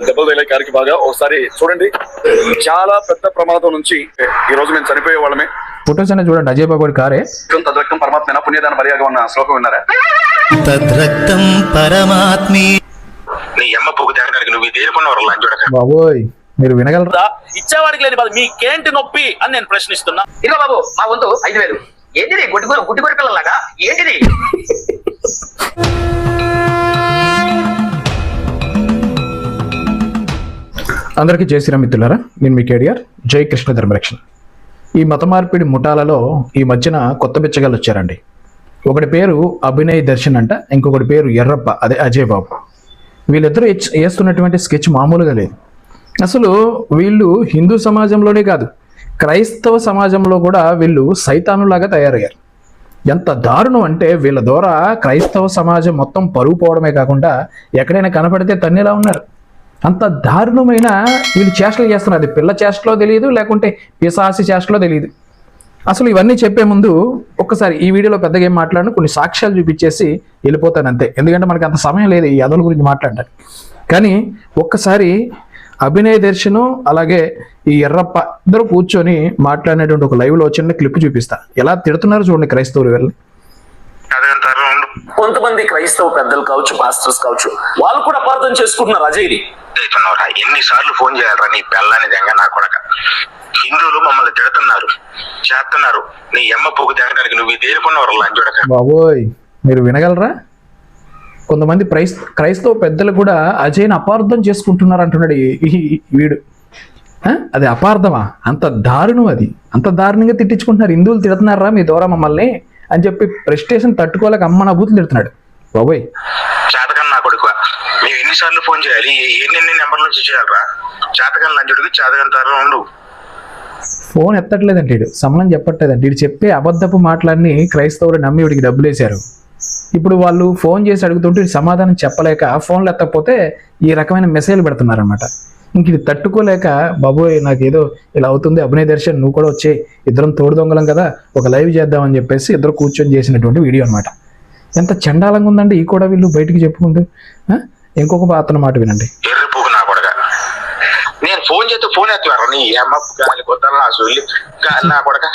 దెబ్బలు తగిలే కారికి బాగా ఒకసారి చూడండి. చాలా పెద్ద ప్రమాదం నుంచి ఈ రోజు మేము చనిపోయే వాళ్ళమే. ఫొటోస్ అనేది చూడండి అజయ్ బాబు గారి కారే తద్రక్తం పరమాత్మ పుణ్యదాన బలియాగా ఉన్న శ్లోకం విన్నారా? తద్రక్తం పరమాత్మీ. నీ అమ్మ పొగు తేగడానికి నువ్వు దేనికున్నవారు లంచోడక బాబోయ్ మీరు వినగలరా? ఇచ్చేవాడికి లేని బాధ. మీకేంటి నొప్పి అని నేను ప్రశ్నిస్తున్నా. ఇదిగో బాబు మా వంతు ఐదు వేలు. ఏంటిది? గుడ్డి గుడ్డి పిల్లలాగా ఏంటిది? అందరికీ జై శ్రీరామ్ మిత్రులారా నేను మీ కేడిఆర్. జై కృష్ణ ధర్మరక్షణ. ఈ మత మార్పిడి ముఠాలలో ఈ మధ్యన కొత్త బిచ్చగాళ్ళు వచ్చారండి. ఒకటి పేరు అభినయ్ దర్శన్ అంట ఇంకొకటి పేరు ఎర్రప్ప అదే అజయ్ బాబు. వీళ్ళిద్దరూ వేస్తున్నటువంటి స్కెచ్ మామూలుగా లేదు. అసలు వీళ్ళు హిందూ సమాజంలోనే కాదు క్రైస్తవ సమాజంలో కూడా వీళ్ళు సైతానులాగా తయారయ్యారు. ఎంత దారుణం అంటే వీళ్ళ ద్వారా క్రైస్తవ సమాజం మొత్తం పరుగు పోవడమే కాకుండా ఎక్కడైనా కనపడితే తన్నేలా ఉన్నారు. అంత దారుణమైన వీళ్ళు చేష్టలు చేస్తున్నారు. అది పిల్ల చేష్టలో తెలియదు లేకుంటే పిసాసి చేష్టలో తెలియదు. అసలు ఇవన్నీ చెప్పే ముందు ఒక్కసారి ఈ వీడియోలో పెద్దగా ఏం మాట్లాడను కొన్ని సాక్ష్యాలు చూపించేసి వెళ్ళిపోతాను అంతే. ఎందుకంటే మనకి అంత సమయం లేదు ఈ అదవుల గురించి మాట్లాడడానికి. కానీ ఒక్కసారి అభినయ దర్శనం అలాగే ఈ ఎర్రప్ప ఇద్దరు కూర్చొని మాట్లాడినటువంటి ఒక లైవ్లో చిన్న క్లిప్ చూపిస్తా. ఎలా తిడుతున్నారో చూడండి క్రైస్తవులు వెళ్ళి కొంతమంది క్రైస్తవ పెద్దలు కావచ్చు పాస్టర్స్ కావచ్చు వాళ్ళు కూడా అపార్థం చేసుకుంటున్నారు అజయ్ని ఎన్నిసార్లు ఫోన్ చేయాలరా నీ పెళ్ళాని దెంగ నా కొడక? హిందువులు మమ్మల్ని తిడుతున్నారు చేస్తున్నారు. నీ అమ్మ పొగు తేగడానికి నువ్వు దేనికున్నవారు లంచోడక బాబోయ్ మీరు వినగలరా? కొంతమంది క్రైస్ క్రైస్తవ పెద్దలు కూడా అజయ్ని అపార్థం చేసుకుంటున్నారు అంటున్నాడు వీడు. ఆ? అది అపార్థమా? అంత దారుణం అది. అంత దారుణంగా తిట్టించుకుంటున్నారు. హిందువులు తిడుతున్నారా మీ ద్వారా మమ్మల్ని? అని చెప్పి ప్రెస్టేషన్ తట్టుకోలేక అమ్మ నా బూతులు తిడుతున్నాడు. బాబోయ్. నా కొడుకు. మేము ఎన్నిసార్లు ఫోన్ చేయాలి? ఎన్నెన్ని నెంబర్ నుంచి చేయాలరా? చేతకన్ లంచోడికి తరం ఉండు. ఫోన్ ఎత్తట్లేదండి వీడు. సమలం చెప్పట్లేదండి. వీడు చెప్పే అబద్ధపు మాటలన్నీ క్రైస్తవులు నమ్మి వీడికి డబ్బులు వేశారు ఇప్పుడు వాళ్ళు ఫోన్ చేసి అడుగుతుంటే సమాధానం చెప్పలేక ఫోన్లు ఎత్తకపోతే ఈ రకమైన మెసేజ్లు పెడుతున్నారనమాట ఇంక ఇది తట్టుకోలేక బాబోయ్ నాకు ఏదో ఇలా అవుతుంది అభినయ దర్శన్ నువ్వు కూడా వచ్చే ఇద్దరం తోడు దొంగలం కదా ఒక లైవ్ చేద్దామని చెప్పేసి ఇద్దరు కూర్చొని చేసినటువంటి వీడియో అనమాట ఎంత చండాలంగా ఉందండి ఈ కూడా వీళ్ళు బయటికి చెప్పుకుంటూ? ఇంకొక అతని మాట వినండి. నేను ఫోన్ చేస్తే ఫోన్ ఎత్తారు నీ అమ్మ గాలి కొత్త నా నా కొడక.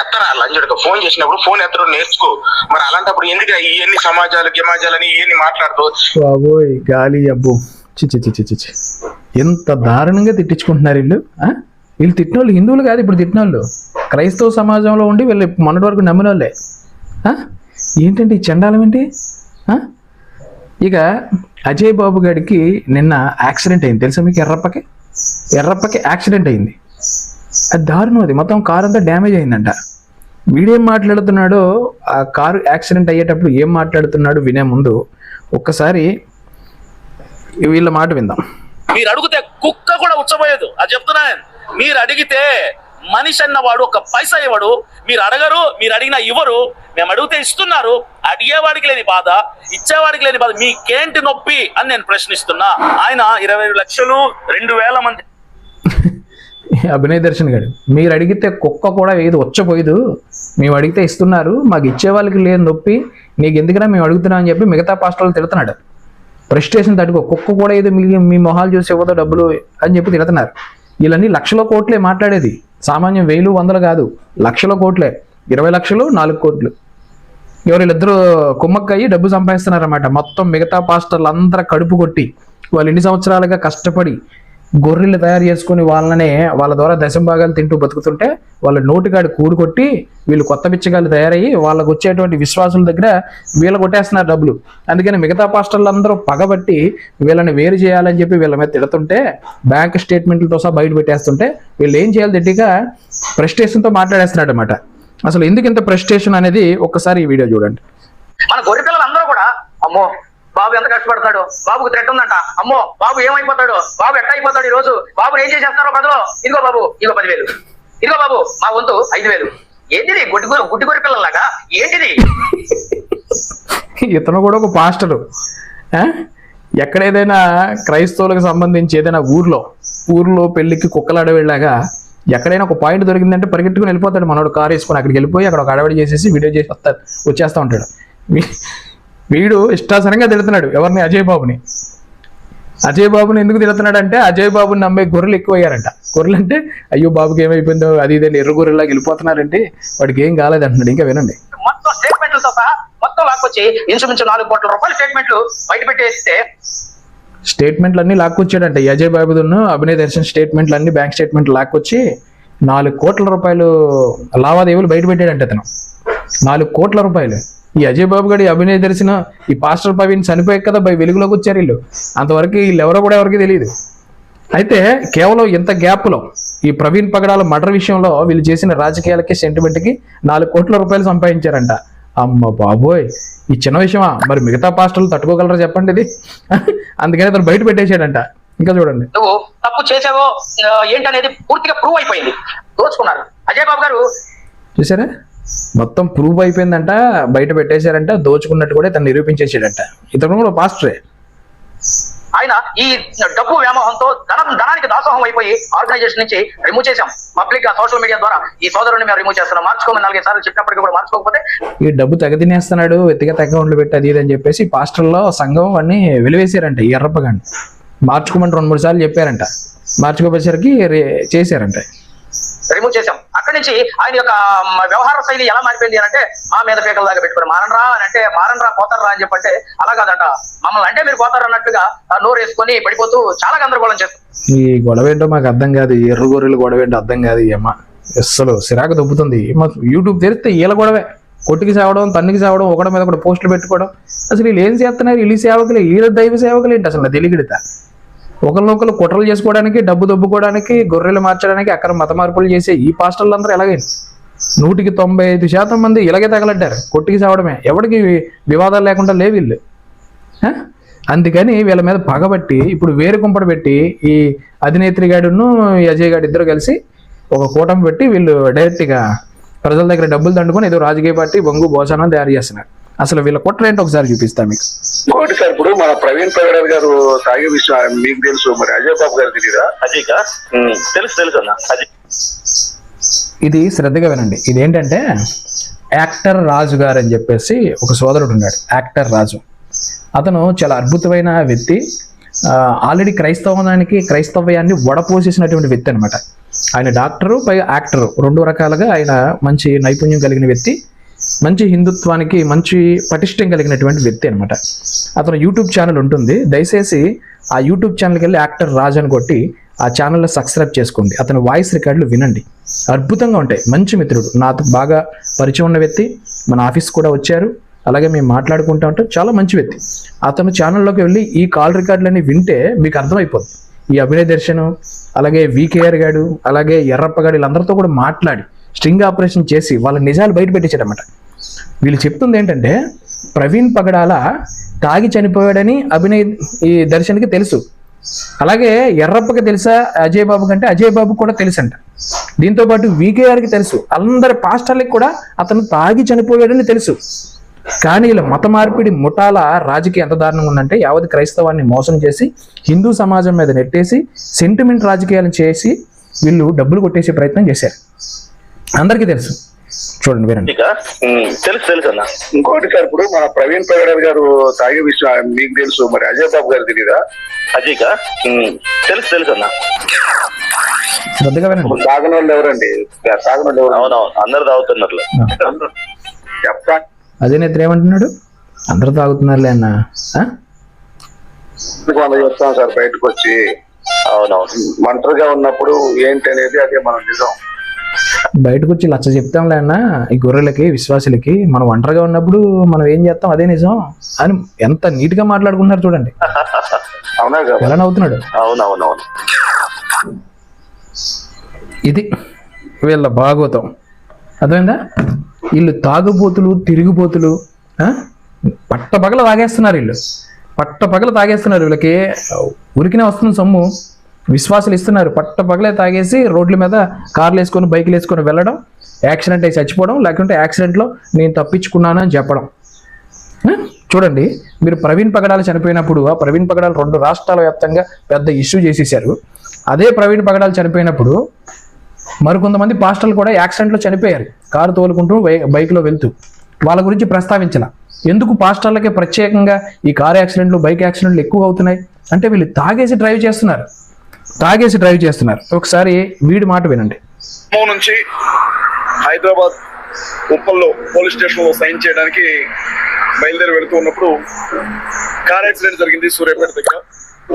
ఎత్తరా లంచోడక ఫోన్ చేసినప్పుడు ఫోన్ ఎత్తడం నేర్చుకో. మరి అలాంటప్పుడు ఎందుకు ఇవన్నీ సమాజాలు గిమాజాలని ఇవన్నీ మాట్లాడుతూ? బాబోయ్ గాలి అబ్బు. చిచి చిచి చిచి ఎంత దారుణంగా తిట్టించుకుంటున్నారు వీళ్ళు వీళ్ళు తిట్టిన వాళ్ళు హిందువులు కాదు ఇప్పుడు తిట్టిన వాళ్ళు క్రైస్తవ సమాజంలో ఉండి వీళ్ళు మొన్నటి వరకు నమ్మిన వాళ్ళే ఏంటంటే ఈ చండాలం ఏంటి? ఇక అజయ్ బాబు గారికి నిన్న యాక్సిడెంట్ అయింది. తెలుసా మీకు ఎర్రప్పకి? ఎర్రప్పకి యాక్సిడెంట్ అయింది. అది దారుణం అది. మొత్తం కారు అంతా డ్యామేజ్ అయిందంట. వీడేం మాట్లాడుతున్నాడో ఆ కారు యాక్సిడెంట్ అయ్యేటప్పుడు ఏం మాట్లాడుతున్నాడు వినే ముందు ఒక్కసారి వీళ్ళ మాట విందాం. మీరు అడిగితే కుక్క కూడా ఉచ్చబోయేదు. అది చెప్తున్నా నేను. మీరు అడిగితే మనిషి అన్నవాడు ఒక పైసా ఇవ్వడు. మీరు అడగరు మీరు అడిగినా ఇవ్వరు. మేము అడిగితే ఇస్తున్నారు. అడిగేవాడికి లేని బాధ ఇచ్చేవాడికి లేని బాధ. మీకేంటి నొప్పి అని నేను ప్రశ్నిస్తున్నా. ఆయన ఇరవై లక్షలు రెండు వేల మంది. అభినయ్ దర్శన్ గారు మీరు అడిగితే కుక్క కూడా ఏది వచ్చపోయేదు మేము అడిగితే ఇస్తున్నారు. మాకు ఇచ్చే వాళ్ళకి లేని నొప్పి. నీకు ఎందుకన్నా మేము అడుగుతున్నాం అని చెప్పి మిగతా పాస్టర్లు తిడుతున్నాడు. ఫ్రస్ట్రేషన్ తట్టుకో కుక్క కూడా ఏదో మీ మీ మొహాలు చూసి ఇవ్వదో డబ్బులు అని చెప్పి తిడుతున్నారు. వీళ్ళన్నీ లక్షల కోట్లే మాట్లాడేది. సామాన్యం వేలు వందలు కాదు లక్షల కోట్లే. ఇరవై లక్షలు నాలుగు కోట్లు. ఎవరు కుమ్మక్కయ్యి డబ్బు సంపాదిస్తున్నారన్నమాట. మొత్తం మిగతా పాస్టర్లు అందరూ కడుపు కొట్టి వాళ్ళు ఎన్ని సంవత్సరాలుగా కష్టపడి గొర్రెలు తయారు చేసుకుని వాళ్ళనే వాళ్ళ ద్వారా దశంభాగాలు తింటూ బతుకుతుంటే వాళ్ళ నోటికాడి కూడుకొట్టి వీళ్ళు కొత్త బిచ్చగాళ్ళు తయారయ్యి వాళ్ళకు వచ్చేటువంటి విశ్వాసుల దగ్గర వీళ్ళ కొట్టేస్తున్నారు డబ్బులు. అందుకని మిగతా పాస్టర్లు అందరూ పగబట్టి వీళ్ళని వేరు చేయాలని చెప్పి వీళ్ళ మీద తిడుతుంటే బ్యాంక్ స్టేట్మెంట్లతో సహా బయట పెట్టేస్తుంటే వీళ్ళు ఏం చేయాలి దిట్టిగా ప్రెస్టేషన్తో మాట్లాడేస్తున్నాడు అనమాట అసలు ఎందుకు ఇంత ప్రెస్టేషన్ అనేది ఒక్కసారి ఈ వీడియో చూడండి. మన గొర్రె కూడా అమ్మో బాబు ఎంత కష్టపడతాడు? బాబుకు థ్రెట్ ఉందంట. అమ్మో బాబు ఏమైపోతాడు? బాబు ఎట్ట అయిపోతాడు ఈ రోజు బాబు ఏం చేసేస్తారో పదలో? ఇదిగో బాబు ఇదిగో పదివేలు. ఇదిగో బాబు మా వంతు ఐదు వేలు ఏంటిది? గుడ్డి గురి గుడ్డి గురి పిల్లలాగా ఏంటిది? ఇతను కూడా ఒక పాస్టరు. ఆ? ఎక్కడ ఏదైనా క్రైస్తవులకు సంబంధించి ఏదైనా ఊర్లో ఊర్లో పెళ్ళికి కుక్కలు అడవిలాగా ఎక్కడైనా ఒక పాయింట్ దొరికిందంటే పరిగెట్టుకుని వెళ్ళిపోతాడు మనోడు కారు వేసుకొని అక్కడికి వెళ్ళిపోయి అక్కడ ఒక అడవి చేసేసి వీడియో చేసి వస్తాడు వచ్చేస్తూ ఉంటాడు. వీడు ఇష్టాసరంగా తిడుతున్నాడు ఎవరిని? అజయ్ బాబుని. అజయ్ బాబుని ఎందుకు తిడుతున్నాడంటే అజయ్ బాబుని నమ్మే గొర్రెలు ఎక్కువయ్యారంట. గొర్రెలు అంటే అయ్యో బాబుకి ఏమైపోయిందో అది ఇదని ఎర్ర గొర్రెలాగా వెళ్ళిపోతున్నారంటే వాడికి ఏం కాలేదు అంటున్నాడు ఇంకా వినండి. మొత్తం స్టేట్మెంట్లతో సహా మొత్తం లాక్కొచ్చి ఇంచుమించు నాలుగు కోట్ల రూపాయల స్టేట్మెంట్లు బయట పెట్టేస్తే స్టేట్మెంట్లు అన్ని లాక్కొచ్చాడంట. ఈ అజయ్ బాబుదును అభినయ్ దర్శన్ స్టేట్మెంట్లు అన్ని బ్యాంక్ స్టేట్మెంట్లు లాక్కొచ్చి నాలుగు కోట్ల రూపాయలు లావాదేవీలు బయట పెట్టాడంట అతను. నాలుగు కోట్ల రూపాయలు. ఈ అజయ్ బాబు గడి అభినయ్ దర్శన ఈ పాస్టర్ ప్రవీణ్ చనిపోయాక కదా బై వెలుగులోకి వచ్చారు వీళ్ళు. అంతవరకు వీళ్ళు ఎవరో కూడా ఎవరికి తెలియదు. అయితే కేవలం ఇంత గ్యాప్లో ఈ ప్రవీణ్ పగడాల మర్డర్ విషయంలో వీళ్ళు చేసిన రాజకీయాలకి సెంటిమెంట్కి నాలుగు కోట్ల రూపాయలు సంపాదించారంట. అమ్మ బాబోయ్! ఈ చిన్న విషయమా? మరి మిగతా పాస్టర్లు తట్టుకోగలరా చెప్పండి ఇది? అందుకని అతను బయట పెట్టేశాడంట. ఇంకా చూడండి. నువ్వు తప్పు చేసావో ఏంటనేది పూర్తిగా ప్రూవ్ అయిపోయింది. దోచుకున్నారు. అజయ్ బాబు గారు చూసారా? మొత్తం ప్రూవ్ అయిపోయిందంట బయట పెట్టేశారంట దోచుకున్నట్టు కూడా తను నిరూపించేసాడంట ఇతను కూడా పాస్టరే ఆయన ఈ డబ్బు వ్యామోహంతో ధనం ధనానికి దాసోహం అయిపోయి ఆర్గనైజేషన్ నుంచి రిమూవ్ చేశాం. పబ్లిక్ సోషల్ మీడియా ద్వారా ఈ సోదరుని మేము రిమూవ్ చేస్తున్నాం. మార్చుకోమని నాలుగైదు సార్లు చెప్పినప్పటికీ కూడా మార్చుకోకపోతే ఈ డబ్బు తెగ తినేస్తున్నాడు వ్యక్తిగత అకౌంట్లు పెట్టి అది ఇది అని చెప్పేసి పాస్టర్లో సంఘం అన్ని వెలివేశారంట ఈ ఎర్రప్పగాని మార్చుకోమని రెండు మూడు సార్లు చెప్పారంట. మార్చుకోపోయేసరికి చేశారంట. రిమూవ్ చేశాం. అక్కడి నుంచి ఆయన యొక్క వ్యవహార శైలి ఎలా మారిపోయింది అని అంటే మా మీద పీకల దాకా పెట్టుకుని మారనరా అని అంటే మారనరా పోతారా అని చెప్పంటే అలా కాదంట. మమ్మల్ని అంటే మీరు పోతారు అన్నట్టుగా నోరు వేసుకొని పడిపోతూ చాలా గందరగోళం చేస్తారు ఈ గొడవ ఏంటో మాకు అర్థం కాదు. ఎర్ర గొర్రెలు గొడవ ఏంటో అర్థం కాదు. ఈ అమ్మ అస్సలు సిరాకు దొబ్బుతుంది. మాకు యూట్యూబ్ తెరిస్తే ఈల గొడవే. కొట్టుకి సేవడం తన్నుకి సేవడం ఒకటి మీద ఒకటి పోస్టులు పెట్టుకోవడం. అసలు వీళ్ళు ఏం చేస్తున్నారు? వీళ్ళు సేవకులు. వీళ్ళ దైవ సేవకులు ఏంటి? అసలు తెలియగిడతా ఒకరినొకరు కుట్రలు చేసుకోవడానికి డబ్బు దొబ్బుకోవడానికి గొర్రెలు మార్చడానికి అక్కడ మత మార్పులు చేసే ఈ పాస్టర్లు అందరూ ఎలాగే నూటికి తొంభై ఐదు శాతం మంది ఇలాగే తగలడ్డారు. కొట్టుకి సావడమే ఎవరికి వివాదాలు లేకుండా లేవు వీళ్ళు. అందుకని వీళ్ళ మీద పగబట్టి ఇప్పుడు వేరు కుంపడ పెట్టి ఈ అధినేత్రి గాడును అజయ్ గాడు ఇద్దరు కలిసి ఒక కూటమి పెట్టి వీళ్ళు డైరెక్ట్గా ప్రజల దగ్గర డబ్బులు దండుకొని ఏదో రాజకీయ పార్టీ బొంగు భోజనం తయారు చేస్తున్నారు. అసలు వీళ్ళ కుట్ర ఏంటో ఒకసారి చూపిస్తా మీకు. ఇంకోటి సార్ ఇప్పుడు మన ప్రవీణ్ పగడాల్ గారు తాగే విషయం మీకు తెలుసు మరి అజయ్ బాబు గారు తెలియదా అజయ్ తెలుసు తెలుసు అన్న. అజయ్. ఇది శ్రద్ధగా వినండి. ఇది ఏంటంటే యాక్టర్ రాజు గారు అని చెప్పేసి ఒక సోదరుడు ఉన్నాడు యాక్టర్ రాజు. అతను చాలా అద్భుతమైన వ్యక్తి. ఆల్రెడీ క్రైస్తవానికి క్రైస్తవ్యాన్ని వడపోసేసినటువంటి వ్యక్తి అనమాట ఆయన డాక్టరు పై యాక్టరు. రెండు రకాలుగా ఆయన మంచి నైపుణ్యం కలిగిన వ్యక్తి. మంచి హిందుత్వానికి మంచి పటిష్టం కలిగినటువంటి వ్యక్తి అనమాట అతను యూట్యూబ్ ఛానల్ ఉంటుంది. దయచేసి ఆ యూట్యూబ్ ఛానల్కి వెళ్ళి యాక్టర్ రాజ్ అని కొట్టి ఆ ఛానల్లో సబ్స్క్రైబ్ చేసుకోండి. అతని వాయిస్ రికార్డులు వినండి. అద్భుతంగా ఉంటాయి. మంచి మిత్రుడు. నాతో బాగా పరిచయం ఉన్న వ్యక్తి. మన ఆఫీస్ కూడా వచ్చారు. అలాగే మేము మాట్లాడుకుంటా ఉంటాం. చాలా మంచి వ్యక్తి. అతను ఛానల్లోకి వెళ్ళి ఈ కాల్ రికార్డులన్నీ వింటే మీకు అర్థమైపోతుంది ఈ అభినయ దర్శనం అలాగే వికేఆర్ గాడు అలాగే ఎర్రప్ప గాడు వీళ్ళందరితో కూడా మాట్లాడి స్ట్రింగ్ ఆపరేషన్ చేసి వాళ్ళ నిజాలు బయట పెట్టించాడన్నమాట వీళ్ళు చెప్తుంది ఏంటంటే ప్రవీణ్ పగడాల తాగి చనిపోయాడని అభినయ్ ఈ దర్శన్కి తెలుసు. అలాగే ఎర్రప్పకి తెలుసా అజయ్ బాబు కంటే? అజయ్ బాబు కూడా తెలుసంట. దీంతో పాటు వికేఆర్కి తెలుసు. అందరి పాస్టర్లకి కూడా అతను తాగి చనిపోయాడని తెలుసు. కానీ ఇలా మత మార్పిడి ముఠాల రాజకీయ ఎంత దారుణంగా ఉందంటే యావత్ క్రైస్తవాన్ని మోసం చేసి హిందూ సమాజం మీద నెట్టేసి సెంటిమెంట్ రాజకీయాలను చేసి వీళ్ళు డబ్బులు కొట్టేసే ప్రయత్నం చేశారు. అందరికీ తెలుసు. చూడండి వినండి. అజయ్ తెలుసు తెలుసు అన్న. ఇంకోటి సార్ ఇప్పుడు మన ప్రవీణ్ పగడాల్ గారు తాగే విషయం మీకు తెలుసు మరి అజయ్ బాబు గారు తెలియదా అజయ్ తెలుసు తెలుసు అన్న. శ్రద్ధగా వినండి. తాగని వాళ్ళు ఎవరండి? తాగని వాళ్ళు ఎవరు అవునవును అందరు తాగుతున్నారు చెప్తా. అదే నేత్ర ఏమంటున్నాడు? అందరూ తాగుతున్నారులే అన్న. ఆ? మనం చెప్తాం సార్ బయటకు వచ్చి అవునవును. ఒంటరిగా ఉన్నప్పుడు ఏంటి అనేది అదే మనం నిజం. బయటకు వచ్చి లచ్చ చెప్తాంలే అన్న ఈ గొర్రెలకి విశ్వాసులకి మనం ఒంటరిగా ఉన్నప్పుడు మనం ఏం చేస్తాం? అదే నిజం. అని ఎంత నీట్గా మాట్లాడుకుంటున్నారు చూడండి. ఎలా నవ్వుతున్నాడు? అవునవునవును. ఇది వీళ్ళ భాగవతం. అర్థమైందా? వీళ్ళు తాగుబోతులు తిరుగుబోతులు ఆ? పట్టపగల తాగేస్తున్నారు వీళ్ళు. పట్టపగల తాగేస్తున్నారు వీళ్ళకి. ఉరికినే వస్తుంది సొమ్ము. విశ్వాసాలు ఇస్తున్నారు. పట్టపగలే తాగేసి రోడ్ల మీద కార్లు వేసుకొని బైకులు వేసుకొని వెళ్ళడం యాక్సిడెంట్ అయి చచ్చిపోవడం లేకుంటే యాక్సిడెంట్లో నేను తప్పించుకున్నాను అని చెప్పడం. చూడండి మీరు ప్రవీణ్ పగడాలు చనిపోయినప్పుడు ఆ ప్రవీణ్ పగడాలు రెండు రాష్ట్రాల వ్యాప్తంగా పెద్ద ఇష్యూ చేసేసారు అదే ప్రవీణ్ పగడాలు చనిపోయినప్పుడు మరికొంతమంది పాస్టర్లు కూడా యాక్సిడెంట్లో చనిపోయారు. కారు తోలుకుంటూ బై- బైక్లో వెళ్తూ. వాళ్ళ గురించి ప్రస్తావించాల. ఎందుకు పాస్టర్లకే ప్రత్యేకంగా ఈ కారు యాక్సిడెంట్లు బైక్ యాక్సిడెంట్లు ఎక్కువ అవుతున్నాయి? అంటే వీళ్ళు తాగేసి డ్రైవ్ చేస్తున్నారు. తాగేసి డ్రైవ్ చేస్తున్నారు. ఒకసారి వీడి మాట వినండి. నుంచి హైదరాబాద్ ఉప్పల్లో పోలీస్ స్టేషన్లో సైన్ చేయడానికి బయలుదేరి వెళుతూ ఉన్నప్పుడు కార్ యాక్సిడెంట్ జరిగింది సూర్యాపేట దగ్గర.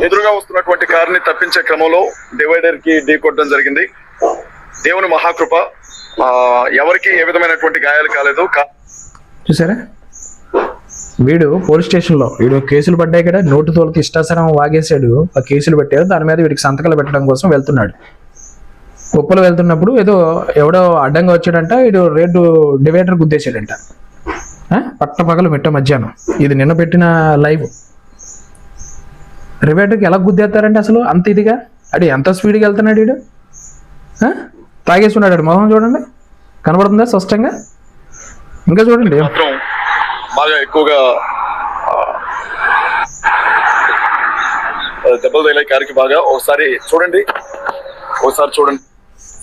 ఎదురుగా వస్తున్నటువంటి కార్ని తప్పించే క్రమంలో డివైడర్కి ఢీ కొట్టడం జరిగింది. దేవుని మహాకృప. ఎవరికి ఏ విధమైనటువంటి గాయాలు కాలేదు. చూసారా? వీడు పోలీస్ స్టేషన్లో. వీడు కేసులు పడ్డాయి కదా నోటు తోలకి ఇష్టాసరం వాగేశాడు. ఆ కేసులు పెట్టారు. దాని మీద వీడికి సంతకాలు పెట్టడం కోసం వెళ్తున్నాడు. కుప్పలు వెళ్తున్నప్పుడు ఏదో ఎవడో అడ్డంగా వచ్చాడంట వీడు రేటు డివైడర్ గుద్దేశాడంట. పట్ట పగలు మిట్ట మధ్యాహ్నం. ఇది నిన్న పెట్టిన లైవ్. రివైడర్కి ఎలా గుద్దేస్తారంటే అసలు? అంత ఇదిగా? అడి ఎంత స్పీడ్గా వెళ్తున్నాడు వీడు? తాగేసి ఉన్నాడు మొహం చూడండి. కనబడుతుందా స్పష్టంగా? ఇంకా చూడండి. బాగా ఎక్కువగా దెబ్బలు తగిలాయి కారుకి బాగా. ఒకసారి చూడండి. ఒకసారి చూడండి.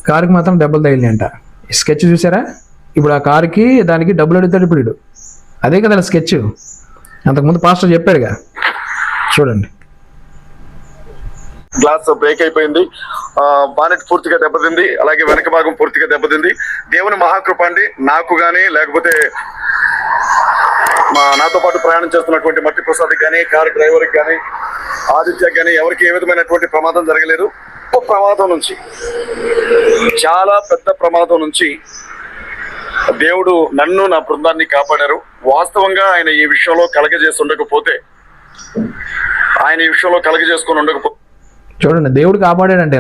కారుకి మాత్రం దెబ్బలు తగిలి అంట స్కెచ్ చూసారా? ఇప్పుడు ఆ కారుకి దానికి డబ్బులు అడుగుతాడు ఇప్పుడు. అదే కదా స్కెచ్. అంతకుముందు పాస్టర్ చెప్పాడుగా. చూడండి. గ్లాస్ బ్రేక్ అయిపోయింది. ఆ, బానెట్ పూర్తిగా దెబ్బతింది. అలాగే వెనక భాగం పూర్తిగా దెబ్బతింది. దేవుని మహాకృప అండి. నాకు గానీ లేకపోతే మా నాతో పాటు ప్రయాణం చేస్తున్నటువంటి మట్టి ప్రసాద్ కానీ కారు డ్రైవర్ కానీ ఆదిత్య కానీ ఎవరికి ఏ విధమైనటువంటి ప్రమాదం జరగలేదు. ఒక ప్రమాదం నుంచి చాలా పెద్ద ప్రమాదం నుంచి దేవుడు నన్ను నా బృందాన్ని కాపాడారు. వాస్తవంగా ఆయన ఈ విషయంలో కలగజేసి ఉండకపోతే ఆయన ఈ విషయంలో కలగజేసుకొని ఉండకపోతే చూడండి దేవుడు కాపాడాడంటే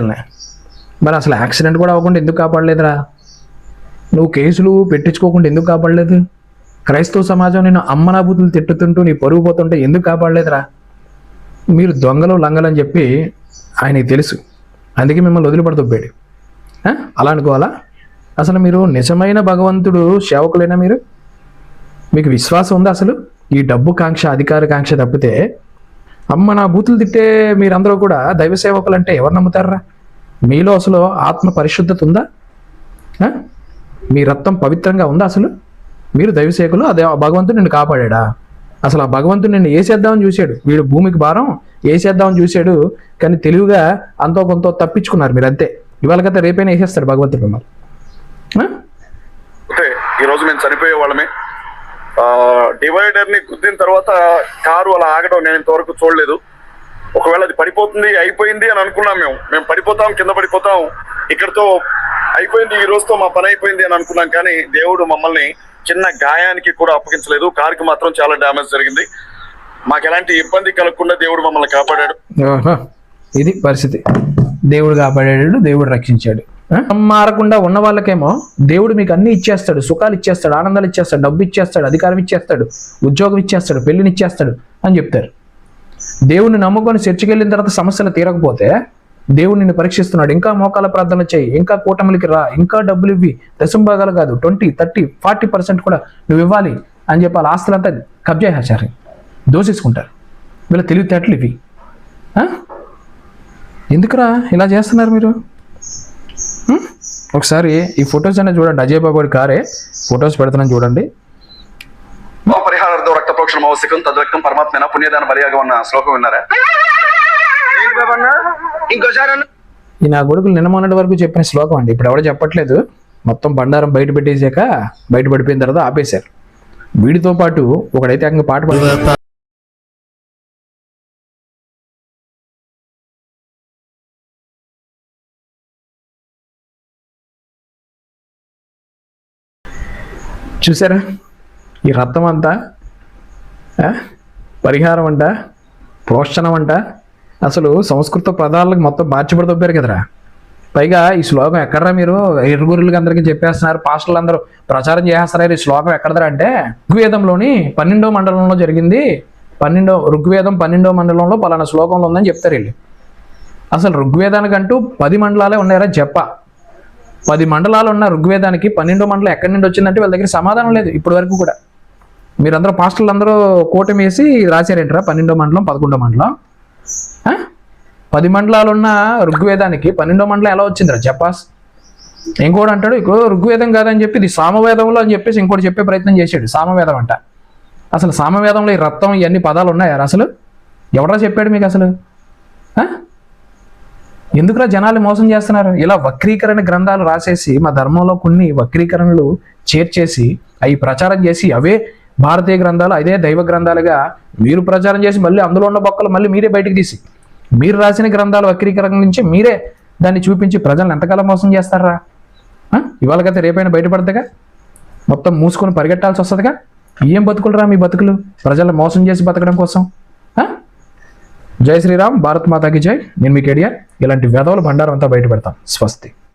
మరి అసలు యాక్సిడెంట్ కూడా అవ్వకుండా ఎందుకు కాపాడలేదురా? నువ్వు కేసులు పెట్టించుకోకుండా ఎందుకు కాపాడలేదు? క్రైస్తవ సమాజం నేను అమ్మనాభూతులు తిట్టుతుంటూ నీ పరుగు పోతుంటే ఎందుకు కాపాడలేదురా? మీరు దొంగలు లంగలు అని చెప్పి ఆయనకి తెలుసు. అందుకే మిమ్మల్ని వదిలిపడదొబ్బాడు అలా అనుకోవాలా? అసలు మీరు నిజమైన భగవంతుడు సేవకులైనా మీరు? మీకు విశ్వాసం ఉందా అసలు? ఈ డబ్బు కాంక్ష అధికార కాంక్ష తప్పితే అమ్మ నా బూతులు తిట్టే మీరందరూ కూడా దైవ సేవకులు అంటే ఎవరు నమ్ముతారా మీలో అసలు ఆత్మ పరిశుద్ధత ఉందా? మీ రక్తం పవిత్రంగా ఉందా అసలు? మీరు దైవసేకులు అదే భగవంతుడు నిన్ను కాపాడా అసలు ఆ భగవంతుడు నిన్ను వేసేద్దామని చూశాడు? వీడు భూమికి భారం వేసేద్దామని చూశాడు? కానీ తెలివిగా అంతో కొంత తప్పించుకున్నారు మీరు అంతే. ఇవాళ కదా రేపైనా వేసేస్తాడు భగవంతుడు మిమ్మల్ని ఈరోజు ఈ రోజు మేము చనిపోయే వాళ్ళమే. డివైడర్ని గుద్దిన తర్వాత కారు అలా ఆగడం నేను ఇంతవరకు చూడలేదు. ఒకవేళ అది పడిపోతుంది అయిపోయింది అని అనుకున్నాం మేము. మేము పడిపోతాం కింద పడిపోతాం. ఇక్కడతో అయిపోయింది ఈ రోజుతో మా పని అయిపోయింది అని అనుకున్నాం కానీ దేవుడు మమ్మల్ని చిన్న గాయానికి కూడా అప్పగించలేదు. కారుకి మాత్రం చాలా డ్యామేజ్ జరిగింది. మాకు ఎలాంటి ఇబ్బంది కలగకుండా దేవుడు మమ్మల్ని కాపాడాడు. ఇది పరిస్థితి. దేవుడు కాపాడాడు దేవుడు రక్షించాడు. మారకుండా ఉన్న వాళ్ళకేమో దేవుడు మీకు అన్ని ఇచ్చేస్తాడు. సుఖాలు ఇచ్చేస్తాడు ఆనందాలు ఇచ్చేస్తాడు డబ్బు ఇచ్చేస్తాడు అధికారం ఇచ్చేస్తాడు ఉద్యోగం ఇచ్చేస్తాడు పెళ్ళిని ఇచ్చేస్తాడు అని చెప్తారు. దేవుని నమ్ముకొని చర్చికి వెళ్ళిన తర్వాత సమస్యలు తీరకపోతే దేవుడు నిన్ను పరీక్షిస్తున్నాడు. ఇంకా మోకాల ప్రార్థన చేయి. ఇంకా కూటమిలకి రా. ఇంకా డబ్బులు ఇవ్వి. దశంభాగాలు కాదు. ట్వంటీ థర్టీ ఫార్టీ పర్సెంట్ కూడా నువ్వు ఇవ్వాలి అని చెప్పి వాళ్ళ ఆస్తులంతా కబ్జా చేశారు. దోసేసుకుంటారు. వీళ్ళ తెలివితేటలు ఇవి? ఎందుకురా ఇలా చేస్తున్నారు మీరు? ఒకసారి ఈ ఫొటోస్ అనేది చూడండి. అజయ్ బాబు గారి కారే. ఫొటోస్ పెడుతున్నాను చూడండి. పరిహారార్థం రక్త ప్రోక్షణ అవశ్యకం తద్రక్తం పరమాత్మ పుణ్యదాన బలియాగా ఉన్న శ్లోకం విన్నారా? ఇంకోసారి ఈ నా కొడుకులు నిన్న మొన్నటి వరకు చెప్పిన శ్లోకం అండి. ఇప్పుడు ఎవడో చెప్పట్లేదు. మొత్తం బండారం బయట పెట్టేసాక బయట పడిపోయిన తర్వాత ఆపేశారు. వీడితో పాటు ఒకడైతే అంగ పాట పాడు చూసారా? ఈ రత్నం అంతా ఆ? పరిహారం అంట ప్రోక్షణం అంట అసలు సంస్కృత పదాలకు మొత్తం మార్చిపడదొబ్బారు కదరా. పైగా ఈ శ్లోకం ఎక్కడరా మీరు? ఎరుగురులకి అందరికీ చెప్పేస్తున్నారు. పాస్టర్లు అందరూ ప్రచారం చేస్తున్నారు ఈ శ్లోకం ఎక్కడదరా అంటే ఋగ్వేదంలోని పన్నెండో మండలంలో జరిగింది. పన్నెండో ఋగ్వేదం పన్నెండో మండలంలో పలానా శ్లోకంలో ఉందని చెప్తారు వీళ్ళు. అసలు ఋగ్వేదానికంటూ పది మండలాలే ఉన్నాయరా చెప్ప పది మండలాలు ఉన్న ఋగ్వేదానికి పన్నెండో మండలం ఎక్కడి నుండి వచ్చిందంటే వాళ్ళ దగ్గర సమాధానం లేదు ఇప్పటి వరకు కూడా. మీరందరూ పాస్టర్లు అందరూ కూటమి వేసి రాశారేంట్రా? పన్నెండో మండలం పదకొండో మండలం. పది మండలాలు ఉన్న ఋగ్వేదానికి పన్నెండో మండలం ఎలా వచ్చిందిరా? చెప్పాస్. ఇంకోటి అంటాడు ఇక ఋగ్వేదం కాదని చెప్పి ఇది సామవేదంలో అని చెప్పేసి ఇంకోటి చెప్పే ప్రయత్నం చేశాడు. సామవేదం అంట. అసలు సామవేదంలో ఈ రక్తం ఇవన్నీ పదాలు ఉన్నాయా అసలు? ఎవడరా చెప్పాడు మీకు అసలు? ఎందుకురా జనాలు మోసం చేస్తున్నారు? ఇలా వక్రీకరణ గ్రంథాలు రాసేసి మా ధర్మంలో కొన్ని వక్రీకరణలు చేర్చేసి అవి ప్రచారం చేసి అవే భారతీయ గ్రంథాలు అదే దైవ గ్రంథాలుగా మీరు ప్రచారం చేసి మళ్ళీ అందులో ఉన్న బొక్కలు మళ్ళీ మీరే బయటకు తీసి. మీరు రాసిన గ్రంథాలు వక్రీకరణ నుంచి మీరే దాన్ని చూపించి ప్రజలను ఎంతకాలం మోసం చేస్తారా? ఇవాళ ఇవాళకైతే రేపైనా బయటపడదుగా మొత్తం మూసుకొని పరిగెట్టాల్సి వస్తుందిగా? ఏం బతుకులరా మీ బతుకులు? ప్రజలను మోసం చేసి బతకడం కోసం? జై శ్రీరామ్ భారత్ మాతాకి జై. నేను మీకు కేడియర్ ఇలాంటి వెధవల భండారం అంతా బయట స్వస్తి.